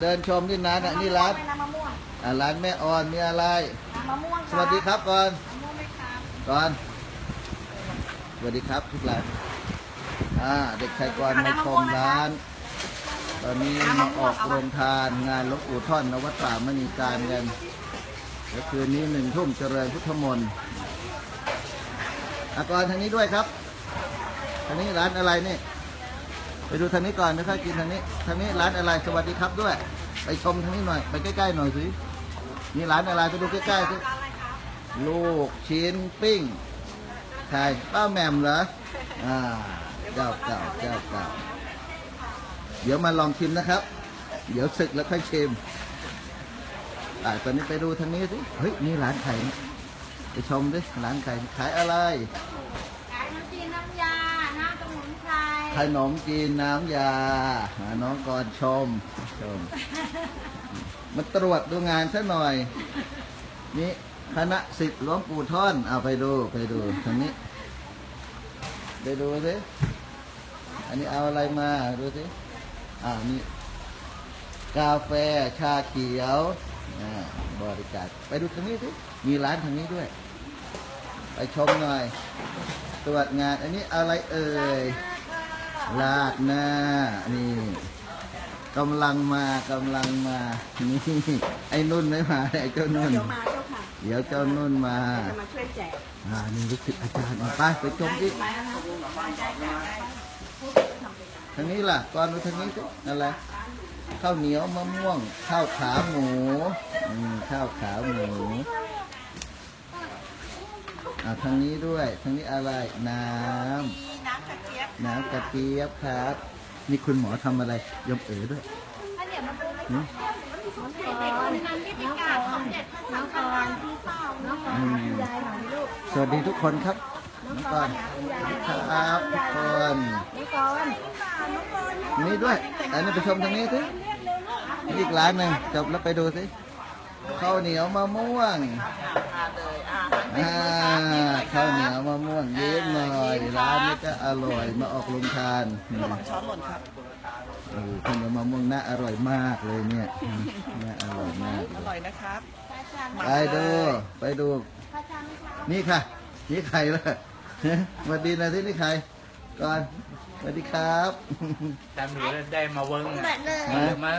เดินชมที่ร้านอะนี่ร้านน้ำมะม่วงอะร้านแม่ออนมีอะไรน้ำมะม่วงสวัสดีครับก่อนมะม่วงไหมครับก่อนสวัสดีครับทุกร้านอ่าเด็กชายกรมาชมร้าน ตอนนี้มาออกโรงทานงานหลวงปู่ท่อนนวัดป่ามณีการกันแล้วคืนนี้หนึ่งทุ่มเจริญพุทธมนต์อากรทางนี้ด้วยครับทางนี้ร้านอะไรนี่ ไปดูทางนี้ก่อนไม่ค่อยกินทางนี้ทางนี้ร้านอะไรสวัสดีครับด้วย ไปชมทางนี้หน่อยไปใกล้ๆหน่อยสินี่ร้านอะไรไปดูใกล้ๆสิลูกชิ้นปิ้งใช่ป้าแหม่มเหรออ่าเจ้าเก่าเจ้าเก่าเดี๋ยวมาลองชิมนะครับ เดี๋ยวศึกแล้วค่อยชิมอ่าตอนนี้ไปดูทางนี้สิเฮ้ยนี่ร้านไข่ไปชมดิร้านไข่ขายอะไรขายน้ำจีนน้ำยา ขนมจีนน้ำยาอ่าน้องกรชมชม มาตรวจดูงานซะหน่อย นี่คณะสิทธิ์หลวงปู่ท่อน เอาไปดูไปดูทางนี้ไปดูสิอันนี้เอาอะไรมาดูสิอ่านี่กาแฟชาเขียวบริการไปดูทางนี้สิมีร้านทางนี้ด้วย ไปชมหน่อย ตรวจงาน อันนี้อะไรเอ่ย ลาดหน้า นี่กำลังมากำลังมา นี่ ไอ้นุ่นไม่มาไอ้เจ้านุ่น เดี๋ยวมาเจ้าค่ะเดี๋ยวเจ้านุ่นมาจะมาช่วยแจกอ่านี่ลูกศิษย์อาจารย์มาไปไปชมดิไปแล้วนะได้ได้ได้ทางนี้ล่ะก่อนดูทางนี้สิอะไรข้าวเหนียวมะม่วง ข้าวขาหมูอืมข้าวขาหมู อ่าทางนี้ด้วยทางนี้อะไรน้ำมีน้ำกระเจี๊ยบน้ำกระเจี๊ยบครับ นี่คุณหมอทำอะไรยมเอ๋ด้วยอันเนี้ยมันเป็นหืมน้ำก่อนน้ำที่พิการของเด็กน้ำก่อนที่เปล่าน้ำก่อนอืมยายของลูกสวัสดีทุกคนครับน้องก่อนครับทุกคนน้ำก่อนน้ำก่อนนี่ด้วยอันนี้ไปชมทางนี้สินี่อีกร้านหนึ่งจบแล้วไปดูสิข้าวเหนียวมะม่วง อ่า ข้าวเหนียวมะม่วงเยิ้มหน่อยร้านนี้ก็อร่อยมาออกโรงทานนี่ช้อนหล่นครับโอ้โหข้าวเหนียวมะม่วงน่าอร่อยมากเลยเนี่ยอืมน่าอร่อยมากเลอยร่อยนะครับไปดูไปดู นี่ค่ะ นี่ใครล่ะสวัสดีนะที่นี่ใครก่อนสวัสดีครับตามหนูได้มาเวิ้งแบบเลยมามา